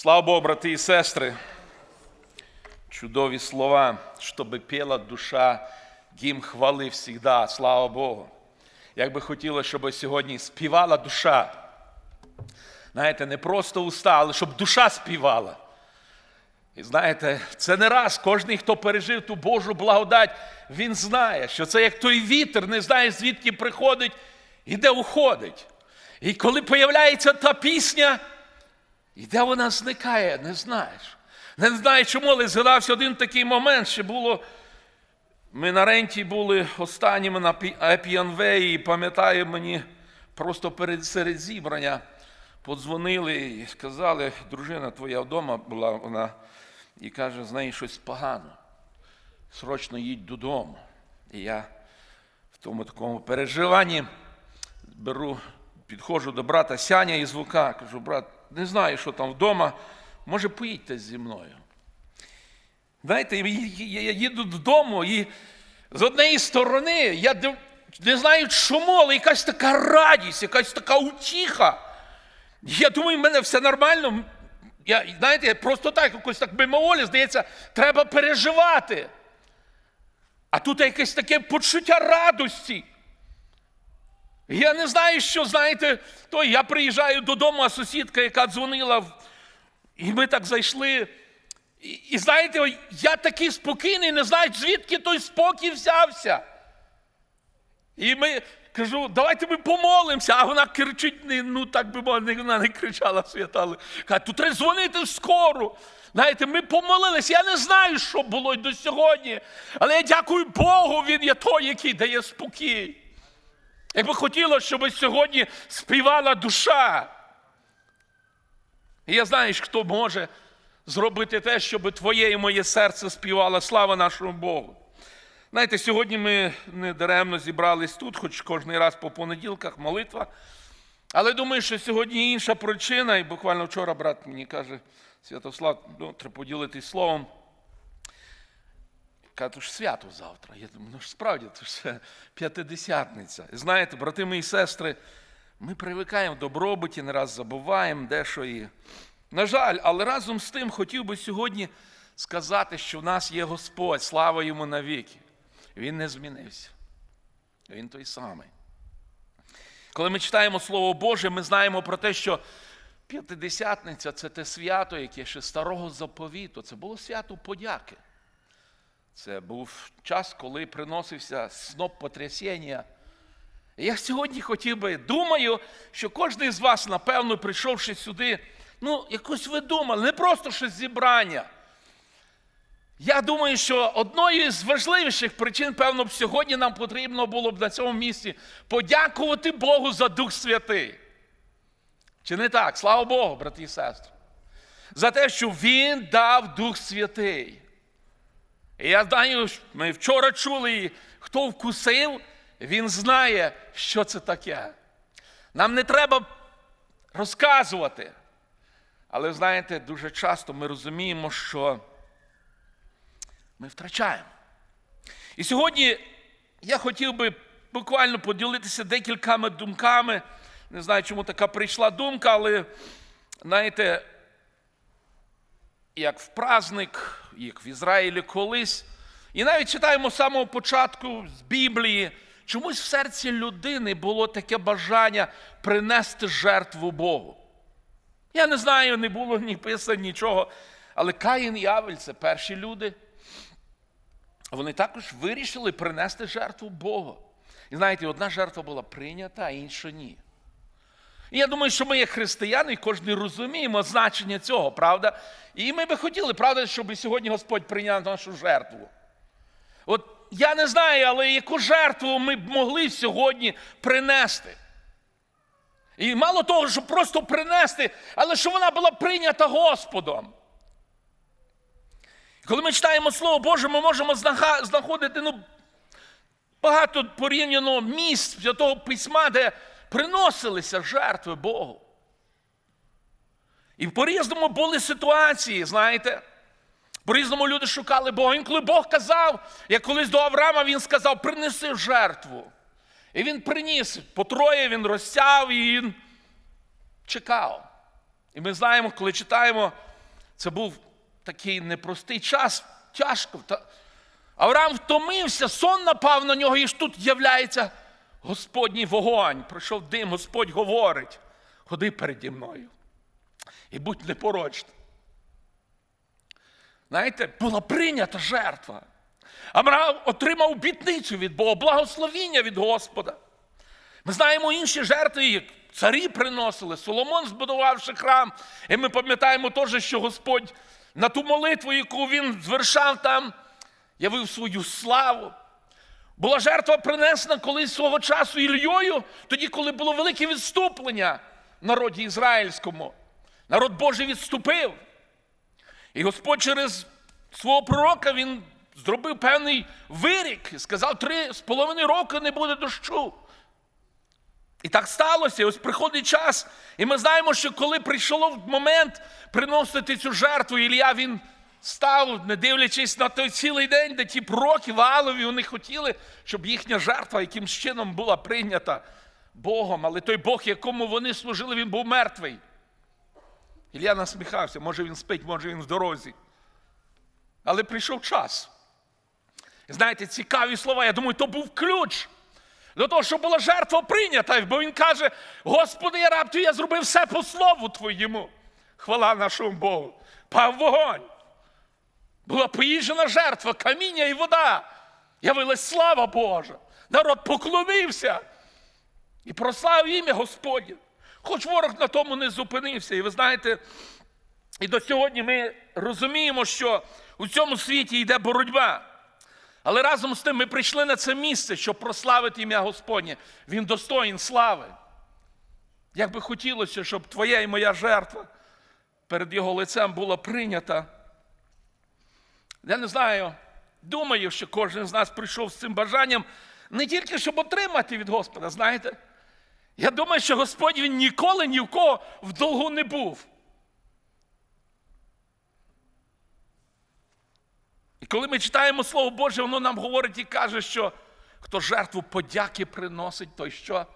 Слава Богу, брати і сестри. Чудові слова, щоб пела душа, гімн хвали всегда. Слава Богу. Як би хотілося, щоб сьогодні співала душа. Знаєте, не просто уста, але щоб душа співала. І знаєте, це не раз кожен, хто пережив ту Божу благодать, він знає, що це як той вітер, не знає, звідки приходить і де уходить. І коли появляється та пісня, і де вона зникає, не знаєш. Не знаю чому, але згадався один такий момент, ще було. Ми на ренті були останніми на Епіанвеї, і пам'ятаю, мені просто перед серед зібрання подзвонили і сказали, дружина твоя вдома була вона, і каже, з неї щось погано. Срочно їдь додому. І я в тому такому переживанні беру, підходжу до брата Сяня із Лука, кажу, брат, не знаю, що там вдома, може, поїдьте зі мною. Знаєте, я їду додому, і з однієї сторони я не знаю чому, але якась така радість, якась така утіха. Я думаю, в мене все нормально. Я, Знаєте, просто так, якось так мимоволі, здається, треба переживати. А тут якесь таке почуття радості. Я не знаю, що, знаєте, то я приїжджаю додому, а сусідка, яка дзвонила, і ми так зайшли. І, і знаєте, я такий спокійний, не знаю, звідки той спокій взявся. І ми кажу, давайте ми помолимося, а вона кричить, ну так би мовити, вона не кричала свята, каже, тут треба дзвонити скоро. Знаєте, ми помолилися. Я не знаю, що було до сьогодні. Але я дякую Богу, Він є той, який дає спокій. Якби хотілося, щоб сьогодні співала душа. І я знаю, хто може зробити те, щоб твоє і моє серце співало. Слава нашому Богу. Знаєте, сьогодні ми не даремно зібрались тут, хоч кожен раз по понеділках молитва. Але думаю, що сьогодні інша причина, і буквально вчора брат мені каже, Святослав, ну, треба поділитись словом. Каже, то ж свято завтра. Я думаю, ну ж справді, то ж п'ятидесятниця. Знаєте, брати мої сестри, ми привикаємо в добробуті, не раз забуваємо дещо і. На жаль, але разом з тим хотів би сьогодні сказати, що в нас є Господь, слава йому навіки. Він не змінився. Він той самий. Коли ми читаємо Слово Боже, ми знаємо про те, що п'ятидесятниця це те свято, яке ще старого заповіту. Це було свято подяки. Це був час, коли приносився сноп потрясіння. І я сьогодні хотів би, думаю, що кожен з вас, напевно, прийшовши сюди, ну, якось ви думали, не просто щось зібрання. Я думаю, що одною з важливіших причин, певно, б сьогодні нам потрібно було б на цьому місці подякувати Богу за Дух Святий. Чи не так? Слава Богу, брати і сестри. За те, що Він дав Дух Святий. Я знаю, ми вчора чули, хто вкусив, він знає, що це таке. Нам не треба розказувати. Але знаєте, дуже часто ми розуміємо, що ми втрачаємо. І сьогодні я хотів би буквально поділитися декількома думками. Не знаю, чому така прийшла думка, але знаєте, як в праздник, як в Ізраїлі колись. І навіть читаємо з самого початку з Біблії, чомусь в серці людини було таке бажання принести жертву Богу. Я не знаю, не було ні писань, нічого. Але Каїн і Авель це перші люди. Вони також вирішили принести жертву Богу. І знаєте, одна жертва була прийнята, а інша ні. І я думаю, що ми, як християни, кожен розуміємо значення цього, правда? І ми би хотіли, правда, щоб сьогодні Господь прийняв нашу жертву. От я не знаю, але яку жертву ми б могли сьогодні принести. І мало того, щоб просто принести, але щоб вона була прийнята Господом. Коли ми читаємо Слово Боже, ми можемо знаходити ну, багато порівняно місць Святого Письма, де приносилися жертви Богу. І по-різному були ситуації, знаєте. По-різному люди шукали Бога. Інколи Бог казав, як колись до Авраама він сказав, принеси жертву. І він приніс по троє, він розсяв і він чекав. І ми знаємо, коли читаємо Це був такий непростий час, тяжко. Авраам втомився, сон напав на нього, і ж тут являється Господній вогонь. Прийшов дим, Господь говорить: ходи переді мною і будь непорочним. Знаєте, була прийнята жертва. Авраам отримав обітницю від Бога, благословіння від Господа. Ми знаємо інші жертви, як царі приносили, Соломон збудувавши храм. І ми пам'ятаємо теж, що Господь на ту молитву, яку він звершав там, явив свою славу. Була жертва принесена колись свого часу Ільйою, тоді, коли було велике відступлення в народі ізраїльському. Народ Божий відступив. І Господь через свого пророка він зробив певний вирік і сказав, три з половиною роки не буде дощу. І так сталося. І ось приходить час. І ми знаємо, що коли прийшов момент приносити цю жертву, Ілля він став, не дивлячись на той цілий день, де ті пророки Ваалові, вони хотіли, щоб їхня жертва якимсь чином була прийнята Богом. Але той Бог, якому вони служили, він був мертвий. Ілля насміхався, може він спить, може він в дорозі. Але прийшов час. Знаєте, цікаві слова. Я думаю, то був ключ до того, щоб була жертва прийнята. Бо він каже: Господи, я раб я зробив все по слову твоєму. Хвала нашому Богу. Пав вогонь. Була поїжджена жертва, каміння і вода. Явилась слава Божа. Народ поклонився і прославив ім'я Господнє. Хоч ворог на тому не зупинився. І ви знаєте, і до сьогодні ми розуміємо, що у цьому світі йде боротьба. Але разом з тим ми прийшли на це місце, щоб прославити ім'я Господнє. Він достоїн слави. Як би хотілося, щоб твоя і моя жертва перед його лицем була прийнята. Я не знаю, думаю, що кожен з нас прийшов з цим бажанням не тільки щоб отримати від Господа, знаєте. Я думаю, що Господь він ніколи ні в кого в долгу не був. І коли ми читаємо Слово Боже, воно нам говорить і каже, що хто жертву подяки приносить, той що?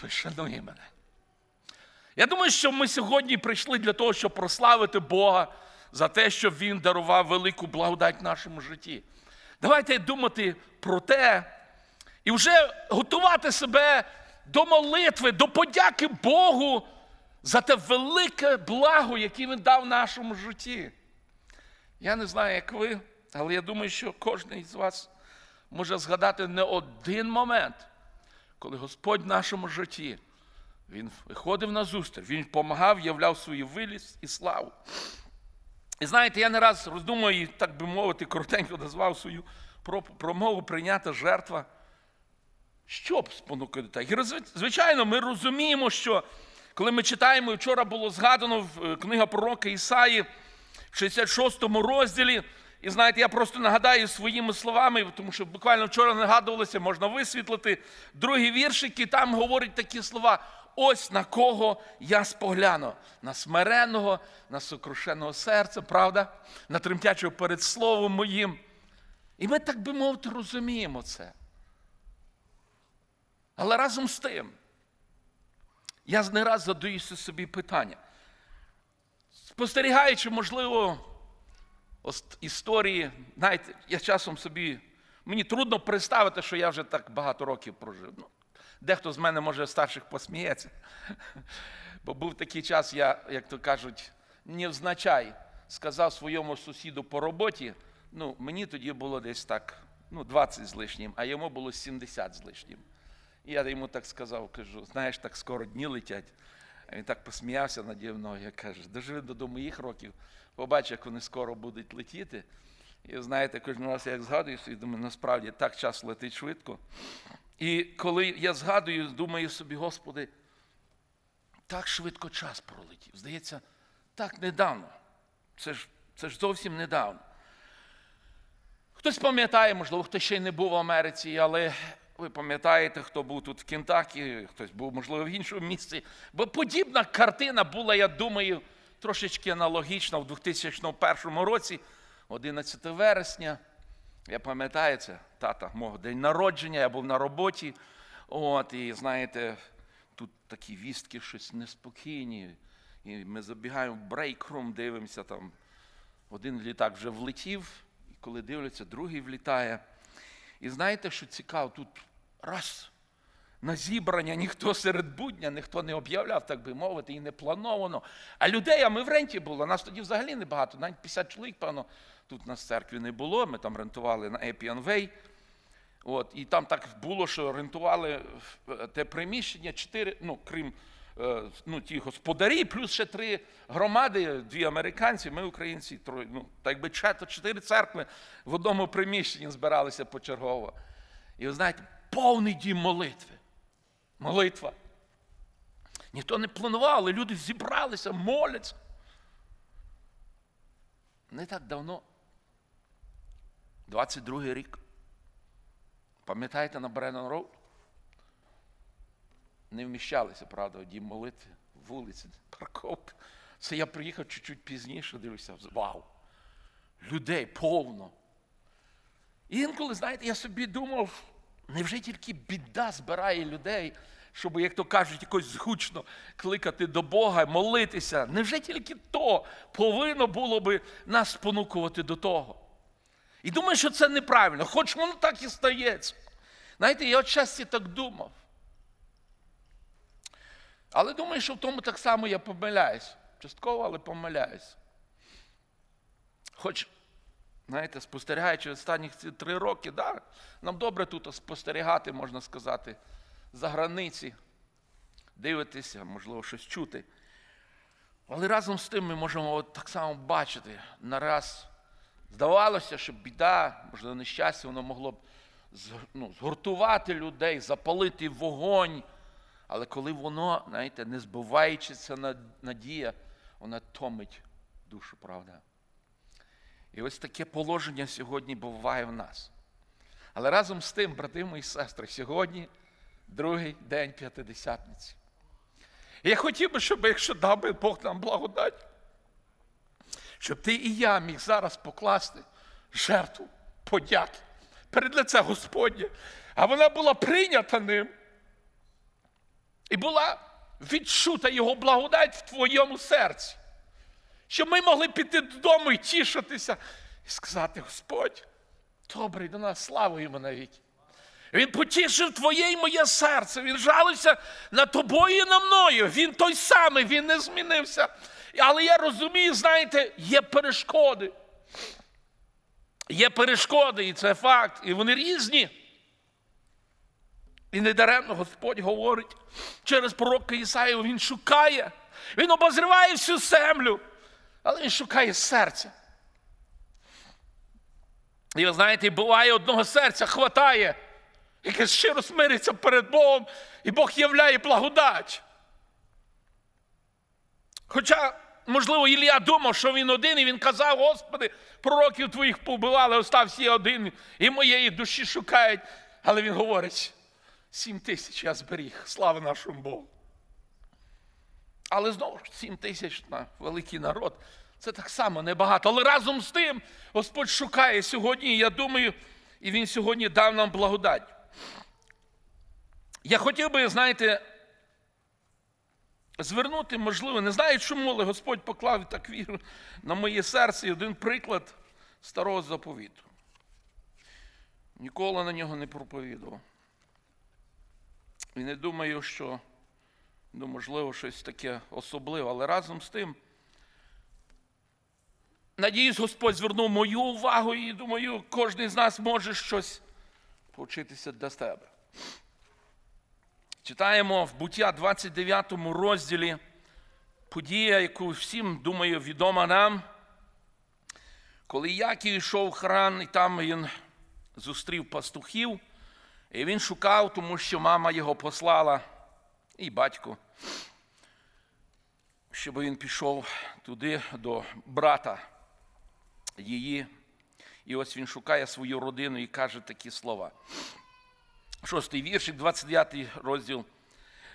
Той шанує мене. Я думаю, що ми сьогодні прийшли для того, щоб прославити Бога за те, що Він дарував велику благодать в нашому житті. Давайте думати про те і вже готувати себе до молитви, до подяки Богу за те велике благо, яке Він дав в нашому житті. Я не знаю, як ви, але я думаю, що кожен із вас може згадати не один момент, коли Господь в нашому житті Він виходив на зустріч, Він допомагав, являв свою вилість і славу. І знаєте, я не раз роздумую і, так би мовити, коротенько назвав свою промову прийнята жертва. Що б спонукати так? Звичайно, ми розуміємо, що коли ми читаємо, вчора було згадано в книга пророка Ісаї в 66 розділі. І знаєте, я просто нагадаю своїми словами, тому що буквально вчора нагадувалося, можна висвітлити. Другий віршик, і там говорить такі слова: ось на кого я спогляну, на смиреного, на сокрушеного серця, правда, на тремтячого перед словом моїм. І ми, так би мовити, розуміємо це. Але разом з тим, я не раз задаюся собі питання. Спостерігаючи, можливо, історії, знаєте, я часом собі, мені трудно представити, що я вже так багато років прожив. Ну, Дехто з мене, може, старших посміється. Бо був такий час, я, як то кажуть, невзначай сказав своєму сусіду по роботі, ну, мені тоді було десь так, ну, 20 з лишнім, а йому було 70 з лишнім. І я йому так сказав, кажу, знаєш, так скоро дні летять. А він так посміявся наді мною, я кажу, доживи до моїх років, побач, як вони скоро будуть летіти. І знаєте, кожен раз я як згадую, і думаю, насправді так час летить швидко. І коли я згадую, думаю собі, Господи, так швидко час пролетів. Здається, так недавно. Це ж, це ж зовсім недавно. Хтось пам'ятає, можливо, хто ще й не був в Америці, але ви пам'ятаєте, хто був тут в Кентакі, хтось був, можливо, в іншому місці. Бо подібна картина була, я думаю, трошечки аналогічна в 2001 році, 11 вересня. Я пам'ятаю, це тата мого день народження, я був на роботі. От, І знаєте, тут такі вістки щось неспокійні. І ми забігаємо в брейкрум, дивимося там. Один літак вже влетів, і коли дивляться, другий влітає. І знаєте, що цікаво, тут раз на зібрання ніхто серед будня, ніхто не об'являв, так би мовити, і не плановано. А людей, а ми в ренті були, нас тоді взагалі небагато, навіть 50 чоловік, певно, тут нас в церкві не було. Ми там рентували на Way. От, і там так було, що рентували е, те приміщення, чотири, ну, крім е, ну, ті господарі, плюс ще три громади, дві американці, ми українці, троє, ну, так би чотири церкви в одному приміщенні збиралися почергово. І ви знаєте, повний дім молитви. Молитва. Ніхто не планував, але люди зібралися, моляться. Не так давно, 22-й рік. Пам'ятаєте на Бреннан Роуд? Не вміщалися, правда, дім молитви, вулиці, парковка. Це я приїхав чуть-чуть пізніше, дивлюся, вау! Людей повно. І інколи, знаєте, я собі думав, невже тільки біда збирає людей, щоб, як то кажуть, якось згучно кликати до Бога, молитися? Невже тільки то повинно було би нас спонукувати до того? І думаю, що це неправильно, хоч воно так і стається. Знаєте, я от часті так думав. Але думаю, що в тому так само я помиляюсь. Частково, але помиляюсь. Хоч, знаєте, спостерігаючи останніх ці три роки, да, нам добре тут спостерігати, можна сказати, за границі, дивитися, можливо, щось чути. Але разом з тим ми можемо от так само бачити нараз. Здавалося, що біда, можливо, нещастя, воно могло б ну, згуртувати людей, запалити вогонь. Але коли воно, знаєте, не збиваючися на- надія, вона томить душу, правда. І ось таке положення сьогодні буває в нас. Але разом з тим, брати мої сестри, сьогодні другий день п'ятидесятниці. І я хотів би, щоб якщо дав Бог нам благодать, щоб ти і я міг зараз покласти жертву подяки перед лице Господнє, а вона була прийнята ним і була відчута його благодать в твоєму серці. Щоб ми могли піти додому і тішитися і сказати: Господь, добрий до нас, слава йому навіки. Він потішив твоє і моє серце, він жалився над тобою і на мною. Він той самий, він не змінився. Але я розумію, знаєте, є перешкоди. Є перешкоди, і це факт, і вони різні. І недаремно Господь говорить через пророка Ісаїва, Він шукає, Він обозриває всю землю, але Він шукає серця. І ви знаєте, буває одного серця хватає, яке щиро смириться перед Богом, і Бог являє благодать. Хоча, можливо, Ілля думав, що він один, і він казав, Господи, пророків твоїх побивали, остався я один, і моєї душі шукають. Але він говорить, сім тисяч я зберіг, слава нашому Богу. Але знову ж сім тисяч на великий народ. Це так само небагато. Але разом з тим Господь шукає сьогодні, я думаю, і Він сьогодні дав нам благодать. Я хотів би, знаєте, звернути, можливо, не знаю чому, але Господь поклав так віру на моє серце один приклад старого заповіту. Ніколи на нього не проповідував. І не думаю, що ну, можливо щось таке особливе, але разом з тим. Надіюсь, Господь звернув мою увагу і думаю, кожен з нас може щось повчитися для себе. Читаємо в буття 29 розділі подія, яку всім, думаю, відома нам. Коли Яків йшов в храм, і там він зустрів пастухів, і він шукав, тому що мама його послала, і батько, щоб він пішов туди до брата її. І ось він шукає свою родину і каже такі слова. Шостий віршик, 29 розділ.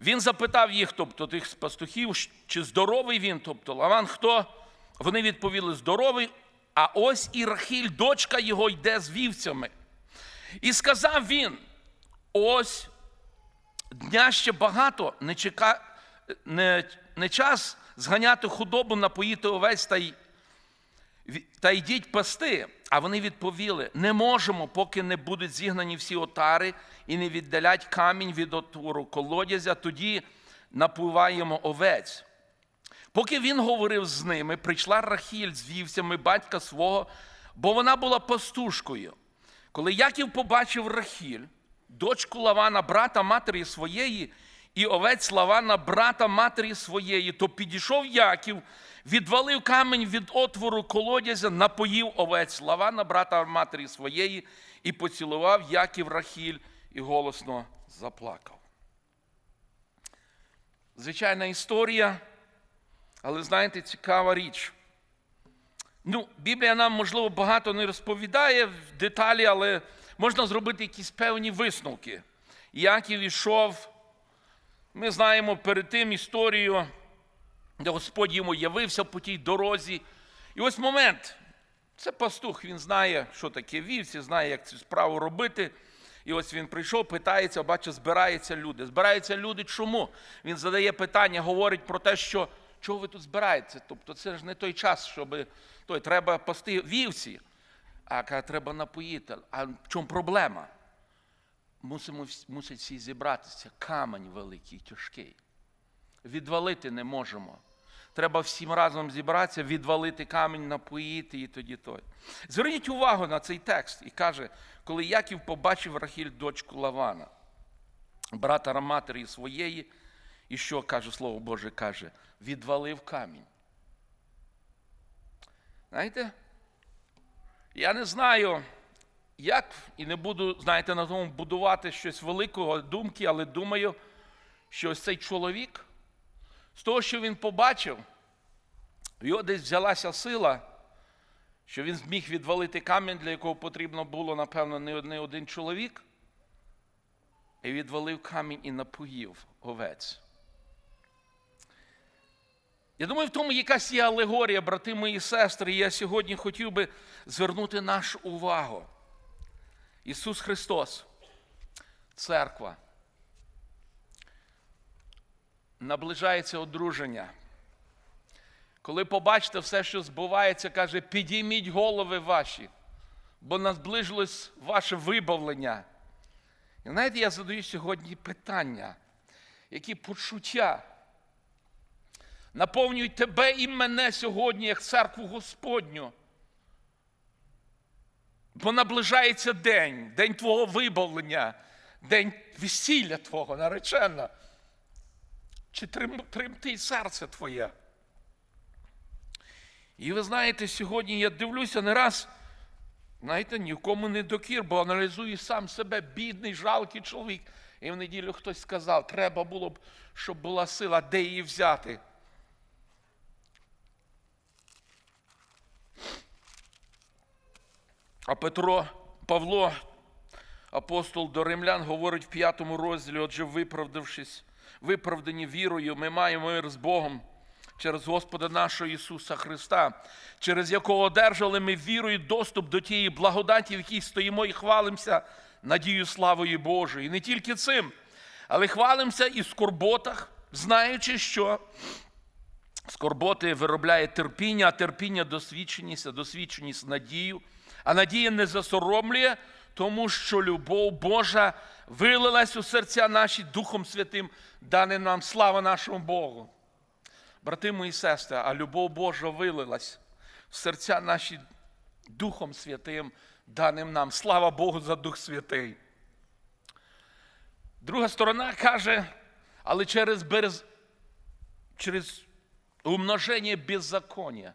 Він запитав їх, тобто тих пастухів, чи здоровий він, тобто Лаван хто? Вони відповіли, здоровий, а ось і Рахіль, дочка його, йде з вівцями. І сказав він: ось дня ще багато, не, чека, не, не час зганяти худобу, напоїти овець та й та йдіть пасти. А вони відповіли: не можемо, поки не будуть зігнані всі отари і не віддалять камінь від отвору колодязя, тоді напуваємо овець. Поки він говорив з ними, прийшла Рахіль з вівцями батька свого, бо вона була пастушкою. Коли Яків побачив Рахіль, дочку Лавана, брата матері своєї, і овець Лавана, брата матері своєї, то підійшов Яків, відвалив камінь від отвору колодязя, напоїв овець Лавана, брата матері своєї, і поцілував Яків Рахіль і голосно заплакав. Звичайна історія, але знаєте, цікава річ. Ну, Біблія нам, можливо, багато не розповідає в деталі, але можна зробити якісь певні висновки. Яків ішов, ми знаємо перед тим історію, де Господь йому явився по тій дорозі. І ось момент. Це пастух, він знає, що таке вівці, знає, як цю справу робити. І ось він прийшов, питається, бачить, збираються люди. Збираються люди чому? Він задає питання, говорить про те, що чого ви тут збираєтеся? Тобто це ж не той час, щоб той, треба пасти вівці, а каже, треба напоїти. А в чому проблема? Мусимо, мусить всі зібратися. Камень великий, тяжкий. Відвалити не можемо. Треба всім разом зібратися, відвалити камінь, напоїти і тоді той. Зверніть увагу на цей текст і каже, коли Яків побачив Рахіль, дочку Лавана, брата матері своєї, і що каже Слово Боже, каже, відвалив камінь. Знаєте, я не знаю, як, і не буду, знаєте, на тому будувати щось великого думки, але думаю, що ось цей чоловік, з того, що він побачив, в його десь взялася сила, що він зміг відвалити камінь, для якого потрібно було, напевно, не один, чоловік, і відвалив камінь і напоїв овець. Я думаю, в тому якась є алегорія, брати мої сестри, і я сьогодні хотів би звернути нашу увагу. Ісус Христос, церква. Наближається одруження. Коли побачите все, що збувається, каже, підійміть голови ваші, бо наближилось ваше вибавлення. І знаєте, я задаю сьогодні питання, які почуття наповнюють тебе і мене сьогодні, як церкву Господню. Бо наближається день, день Твого вибавлення, день весілля Твого наречена. Чи трим, тремтить серце Твоє? І ви знаєте, сьогодні я дивлюся не раз, знаєте, ні в кому не докір, бо аналізую сам себе, бідний, жалкий чоловік. І в неділю хтось сказав, треба було б, щоб була сила, де її взяти. А Петро, Павло, апостол до римлян, говорить в п'ятому розділі, отже, виправдавшись, виправдані вірою, ми маємо мир з Богом через Господа нашого Ісуса Христа, через якого одержали ми вірою доступ до тієї благодаті, в якій стоїмо і хвалимося надією славою Божою. І не тільки цим, але хвалимося і в скорботах, знаючи, що Скорботи виробляє терпіння, а терпіння досвідченість, а досвідченість надію. А надія не засоромлює, тому що любов Божа вилилась у серця наші Духом Святим, дане нам слава нашому Богу. Брати мої сестри, а любов Божа вилилась в серця наші Духом Святим, даним нам. Слава Богу за Дух Святий. Друга сторона каже, але через, берез... через умножение беззакония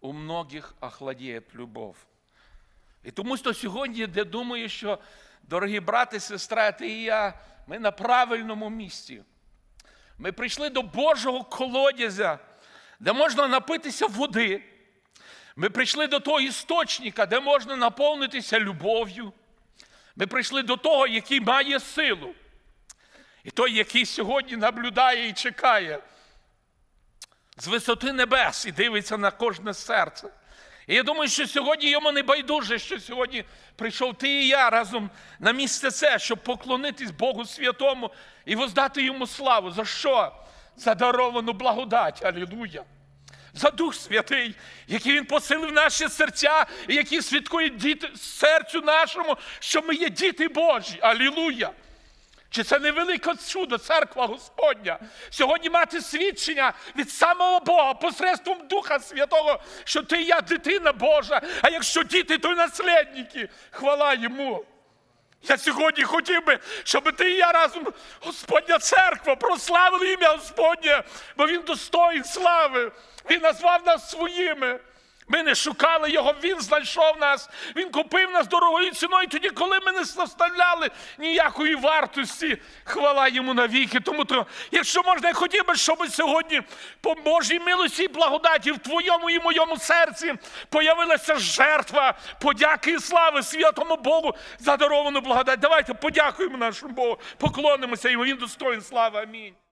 у многих охладіє любов. І тому що сьогодні, я думаю, що, дорогі брати, сестра, ти і я, ми на правильному місці. Ми прийшли до Божого колодязя, де можна напитися води. Ми прийшли до того істочника, де можна наповнитися любов'ю. Ми прийшли до того, який має силу. І той, який сьогодні наблюдає і чекає з висоти небес і дивиться на кожне серце. І я думаю, що сьогодні йому не байдуже, що сьогодні прийшов ти і я разом на місце це, щоб поклонитись Богу Святому і воздати йому славу. За що? за даровану благодать. Алілуя! За Дух Святий, який Він посилив наші серця, і який свідкує діти серцю нашому, що ми є діти Божі. Алілуя! Чи це не велике чудо, церква Господня? Сьогодні мати свідчення від самого Бога посредством Духа Святого, що ти і я дитина Божа, а якщо діти, то й наслідники. Хвала йому. Я сьогодні хотів би, щоб ти і я разом, Господня церква, прославили ім'я Господнє, бо Він достоїн слави. Він назвав нас своїми. Ми не шукали його, він знайшов нас, він купив нас дорогою ціною тоді, коли ми не составляли ніякої вартості. Хвала йому навіки. Тому то, якщо можна, я хотів би, щоб сьогодні по Божій милості і благодаті в твоєму і моєму серці появилася жертва подяки і слави святому Богу за даровану благодать. Давайте подякуємо нашому Богу, поклонимося йому, він достоїн слави. Амінь.